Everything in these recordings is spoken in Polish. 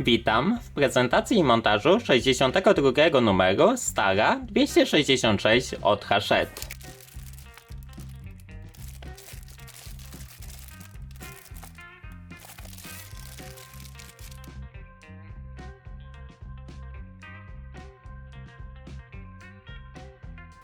Witam w prezentacji i montażu 62 numeru Stara 266 od Hachette.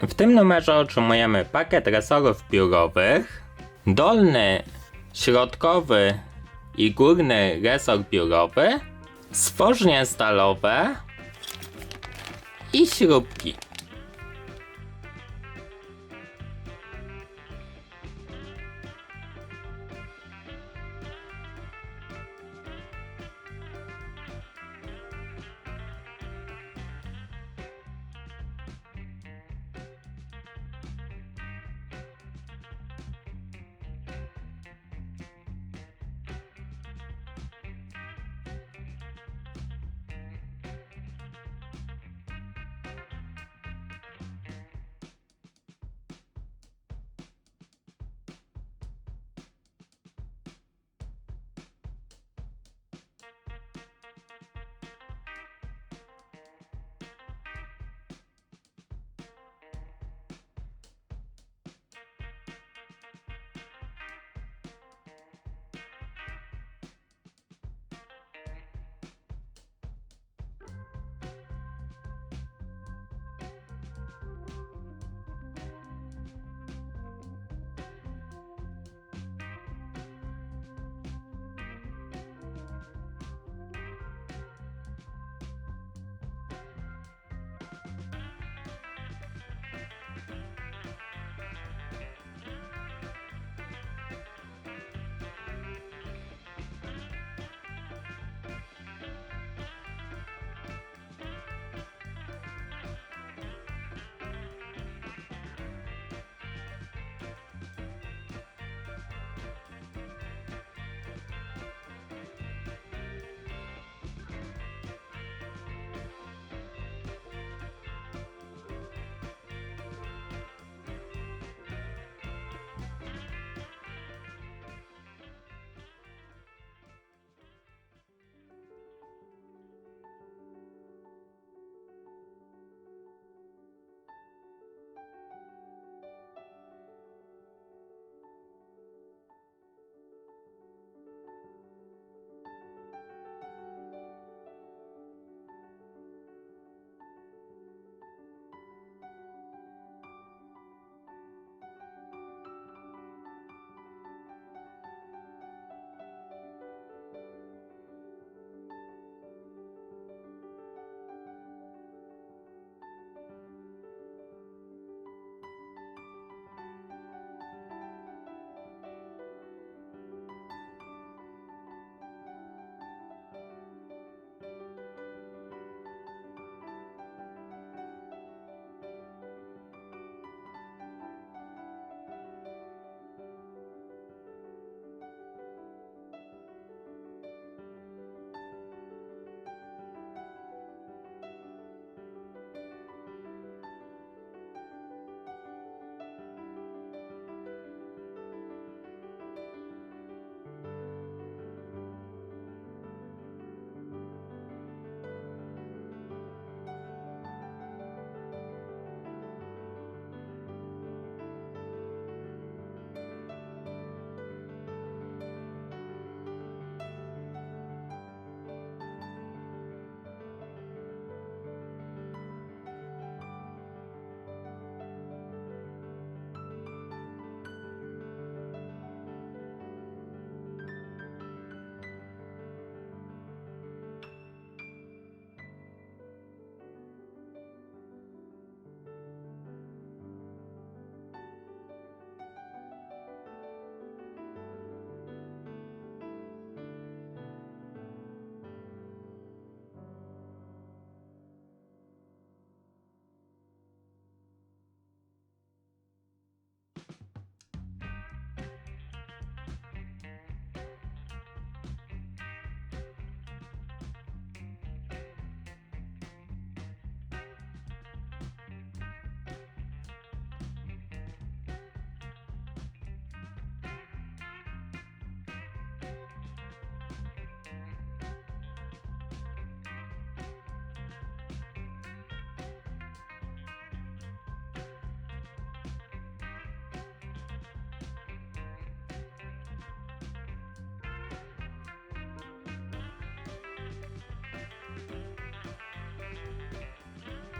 W tym numerze otrzymujemy pakiet resorów biurowych, dolny, środkowy i górny resor biurowy, stworznie stalowe i śrubki.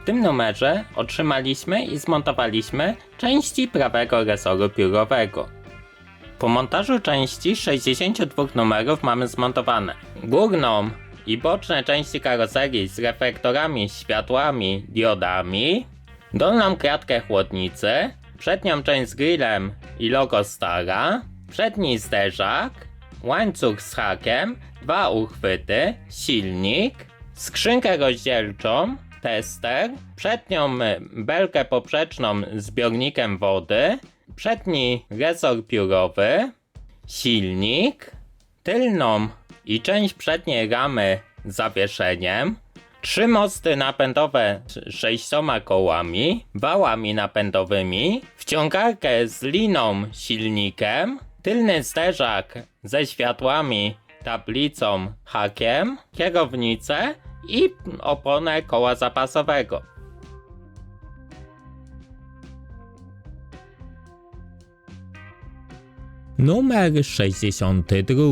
W tym numerze otrzymaliśmy i zmontowaliśmy części prawego resoru piórowego. Po montażu części 62 numerów mamy zmontowane górną i boczne części karoserii z reflektorami, światłami, diodami, dolną kratkę chłodnicy, przednią część z grillem i logo Stara, przedni zderzak, łańcuch z hakiem, dwa uchwyty, silnik, skrzynkę rozdzielczą, tester, przednią y, belkę poprzeczną z zbiornikiem wody, przedni resor piórowy, silnik, tylną i część przedniej ramy zawieszeniem, trzy mosty napędowe z sześcioma kołami, wałami napędowymi, wciągarkę z liną silnikiem, tylny zderzak ze światłami, tablicą, hakiem, kierownicę i oponę koła zapasowego. Numer 62.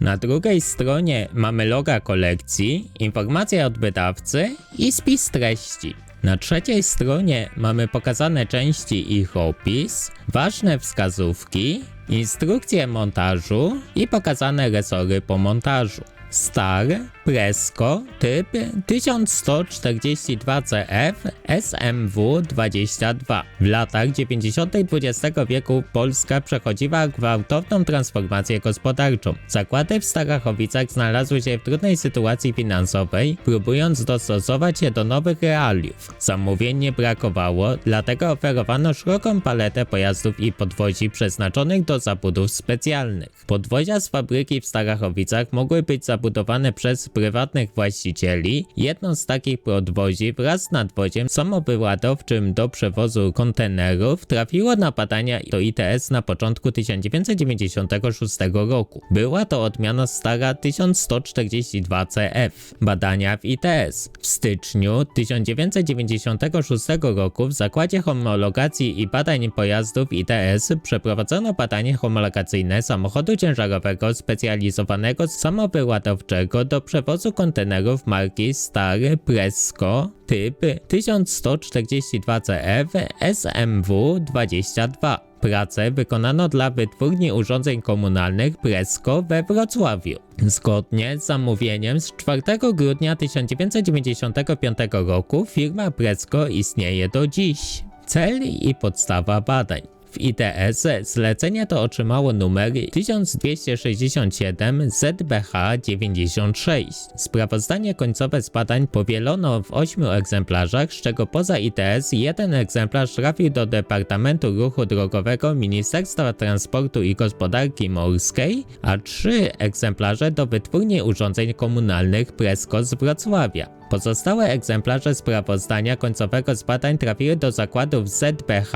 Na drugiej stronie mamy loga kolekcji, informacje od wydawcy i spis treści. Na trzeciej stronie mamy pokazane części ich opis, ważne wskazówki, instrukcje montażu i pokazane resory po montażu. Star Presco typ 1142CF SMW22. W latach 90. XX wieku Polska przechodziła gwałtowną transformację gospodarczą. Zakłady w Starachowicach znalazły się w trudnej sytuacji finansowej, próbując dostosować się do nowych realiów. Zamówień nie brakowało, dlatego oferowano szeroką paletę pojazdów i podwozi przeznaczonych do zabudów specjalnych. Podwozia z fabryki w Starachowicach mogły być zabudowane przez prywatnych właścicieli. Jedno z takich podwozi wraz z nadwoziem samowyładowczym do przewozu kontenerów trafiło na badania do ITS na początku 1996 roku. Była to odmiana stara 1142CF. Badania w ITS. W styczniu 1996 roku w Zakładzie Homologacji i Badań Pojazdów ITS przeprowadzono badanie homologacyjne samochodu ciężarowego specjalizowanego samowyładowczego do przewozu kontenerów marki Star Presco typ 1142CF SMW22. Pracę wykonano dla wytwórni urządzeń komunalnych Presco we Wrocławiu. Zgodnie z zamówieniem z 4 grudnia 1995 roku firma Presco istnieje do dziś. Cel i podstawa badań. W ITS zlecenie to otrzymało numer 1267 ZBH 96. Sprawozdanie końcowe z badań powielono w 8 egzemplarzach, z czego poza ITS jeden egzemplarz trafił do Departamentu Ruchu Drogowego Ministerstwa Transportu i Gospodarki Morskiej, a trzy egzemplarze do Wytwórni Urządzeń Komunalnych Presco z Wrocławia. Pozostałe egzemplarze sprawozdania końcowego z badań trafiły do zakładów ZBH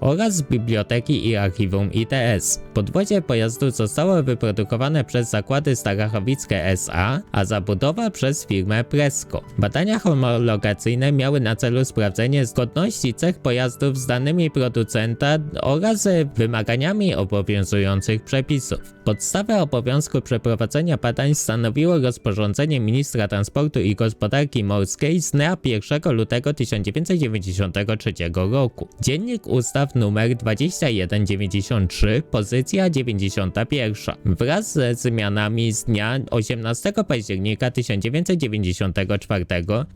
oraz Biblioteki i Archiwum ITS. Podwozie pojazdu zostało wyprodukowane przez zakłady Starachowickie SA, a zabudowa przez firmę Presco. Badania homologacyjne miały na celu sprawdzenie zgodności cech pojazdów z danymi producenta oraz wymaganiami obowiązujących przepisów. Podstawę obowiązku przeprowadzenia badań stanowiło rozporządzenie ministra transportu i gospodarki morskiej z dnia 1 lutego 1993 roku. Dziennik ustaw nr 2193, pozycja 91. Wraz ze zmianami z dnia 18 października 1994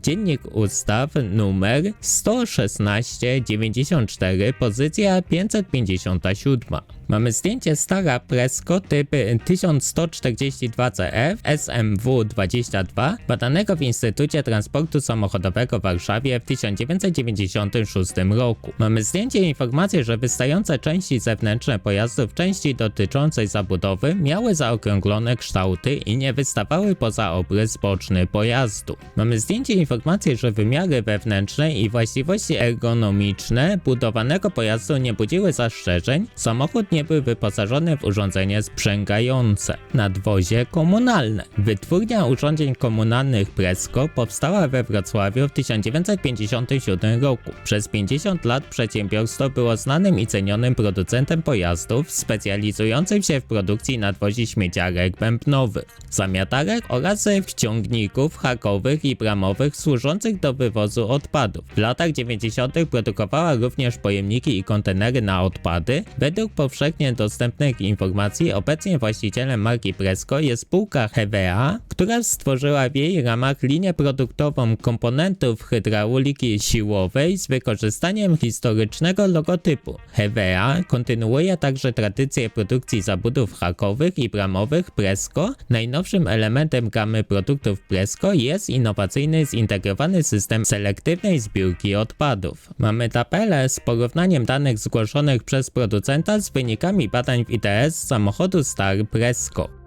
Dziennik ustaw nr 11694, pozycja 557. Mamy zdjęcie Stara Presco typ 1142CF SMW22 badanego w Instytucie Transportu Samochodowego w Warszawie w 1996 roku. Mamy zdjęcie i informację, że wystające części zewnętrzne pojazdów części dotyczącej zabudowy miały zaokrąglone kształty i nie wystawały poza obrys boczny pojazdu. Mamy zdjęcie i informację, że wymiary wewnętrzne i właściwości ergonomiczne budowanego pojazdu nie budziły zastrzeżeń, samochód nie był wyposażony w urządzenie sprzęgające. Nadwozie komunalne. Wytwórnia urządzeń komunalnych Presco powstała powstała we Wrocławiu w 1957 roku. Przez 50 lat przedsiębiorstwo było znanym i cenionym producentem pojazdów specjalizującym się w produkcji nadwozi śmieciarek bębnowych, zamiatarek oraz wciągników hakowych i bramowych służących do wywozu odpadów. W latach 90. produkowała również pojemniki i kontenery na odpady. Według powszechnie dostępnych informacji obecnie właścicielem marki Presco jest spółka HVA, która stworzyła w jej ramach linię produktową komponentów hydrauliki siłowej z wykorzystaniem historycznego logotypu. HVA kontynuuje także tradycję produkcji zabudów hakowych i bramowych Presco. Najnowszym elementem gamy produktów Presco jest innowacyjny zintegrowany system selektywnej zbiórki odpadów. Mamy tabelę z porównaniem danych zgłoszonych przez producenta z wynikami badań w ITS samochodu Star Presco.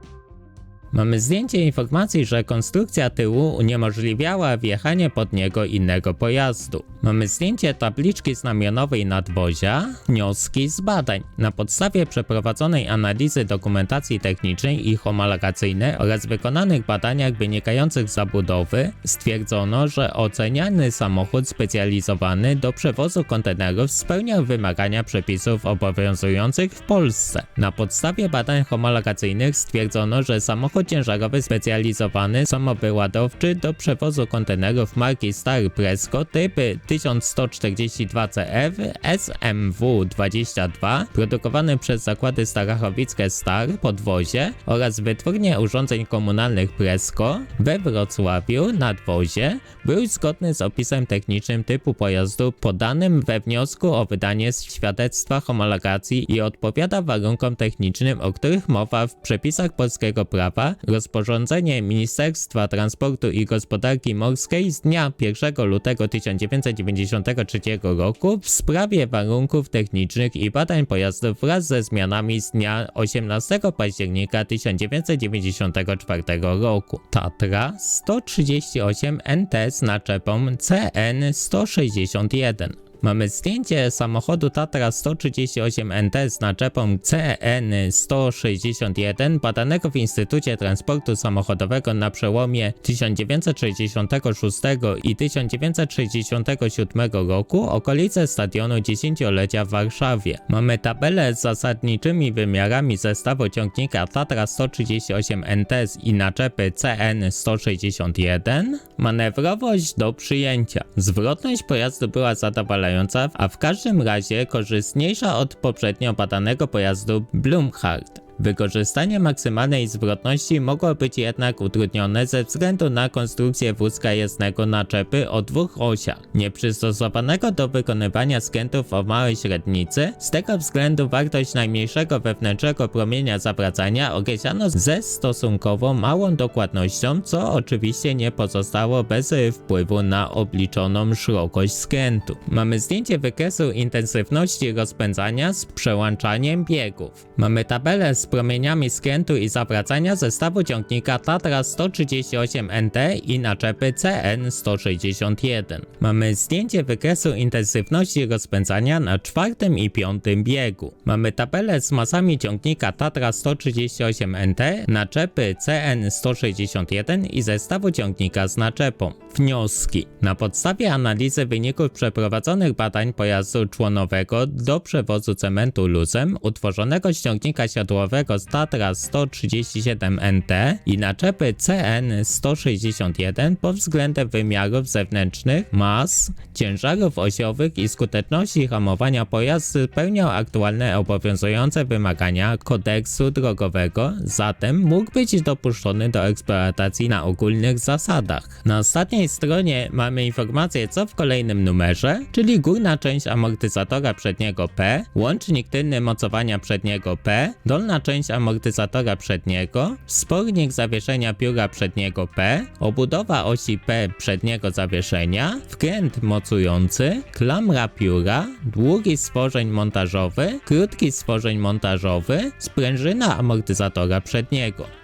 Mamy zdjęcie informacji, że konstrukcja tyłu uniemożliwiała wjechanie pod niego innego pojazdu. Mamy zdjęcie tabliczki znamionowej nadwozia, wnioski z badań. Na podstawie przeprowadzonej analizy dokumentacji technicznej i homologacyjnej oraz wykonanych badaniach wynikających z zabudowy stwierdzono, że oceniany samochód specjalizowany do przewozu kontenerów spełniał wymagania przepisów obowiązujących w Polsce. Na podstawie badań homologacyjnych stwierdzono, że samochód ciężarowy specjalizowany samowyładowczy do przewozu kontenerów marki Star Presco typy 1142CF SMW22 produkowany przez zakłady Starachowickie Star podwozie oraz wytwórnię urządzeń komunalnych Presco we Wrocławiu nadwozie. Był zgodny z opisem technicznym typu pojazdu podanym we wniosku o wydanie świadectwa homologacji i odpowiada warunkom technicznym, o których mowa w przepisach polskiego prawa rozporządzenie Ministerstwa Transportu i Gospodarki Morskiej z dnia 1 lutego 1993 roku w sprawie warunków technicznych i badań pojazdów wraz ze zmianami z dnia 18 października 1994 roku. Tatra 138 NT z naczepą CN 161. Mamy zdjęcie samochodu Tatra 138 NT z naczepą CN161 badanego w Instytucie Transportu Samochodowego na przełomie 1966 i 1967 roku okolice stadionu dziesięciolecia w Warszawie. Mamy tabelę z zasadniczymi wymiarami zestawu ciągnika Tatra 138 NT i naczepy CN161. Manewrowość do przyjęcia. Zwrotność pojazdu była zadowalająca a w każdym razie korzystniejsza od poprzednio badanego pojazdu Blumhardt. Wykorzystanie maksymalnej zwrotności mogło być jednak utrudnione ze względu na konstrukcję wózka jasnego naczepy o dwóch osiach, nieprzystosowanego do wykonywania skrętów o małej średnicy. Z tego względu wartość najmniejszego wewnętrznego promienia zawracania określano ze stosunkowo małą dokładnością, co oczywiście nie pozostało bez wpływu na obliczoną szerokość skrętu. Mamy zdjęcie wykresu intensywności rozpędzania z przełączaniem biegów. Mamy tabelę z promieniami skrętu i zawracania zestawu ciągnika Tatra 138 NT i naczepy CN 161. Mamy zdjęcie wykresu intensywności rozpędzania na czwartym i piątym biegu. Mamy tabelę z masami ciągnika Tatra 138 NT, naczepy CN 161 i zestawu ciągnika z naczepą. Wnioski. Na podstawie analizy wyników przeprowadzonych badań pojazdu członowego do przewozu cementu luzem utworzonego z ciągnika siodłowego z Tatra 137 NT i naczepy CN 161 pod względem wymiarów zewnętrznych, mas, ciężarów osiowych i skuteczności hamowania pojazd spełniał aktualne obowiązujące wymagania kodeksu drogowego, zatem mógł być dopuszczony do eksploatacji na ogólnych zasadach. Na ostatniej stronie mamy informację co w kolejnym numerze, czyli górna część amortyzatora przedniego P, łącznik tylny mocowania przedniego P, dolna część amortyzatora przedniego, wspornik zawieszenia pióra przedniego P, obudowa osi P przedniego zawieszenia, wkręt mocujący, klamra pióra, długi stworzeń montażowy, krótki stworzeń montażowy, sprężyna amortyzatora przedniego.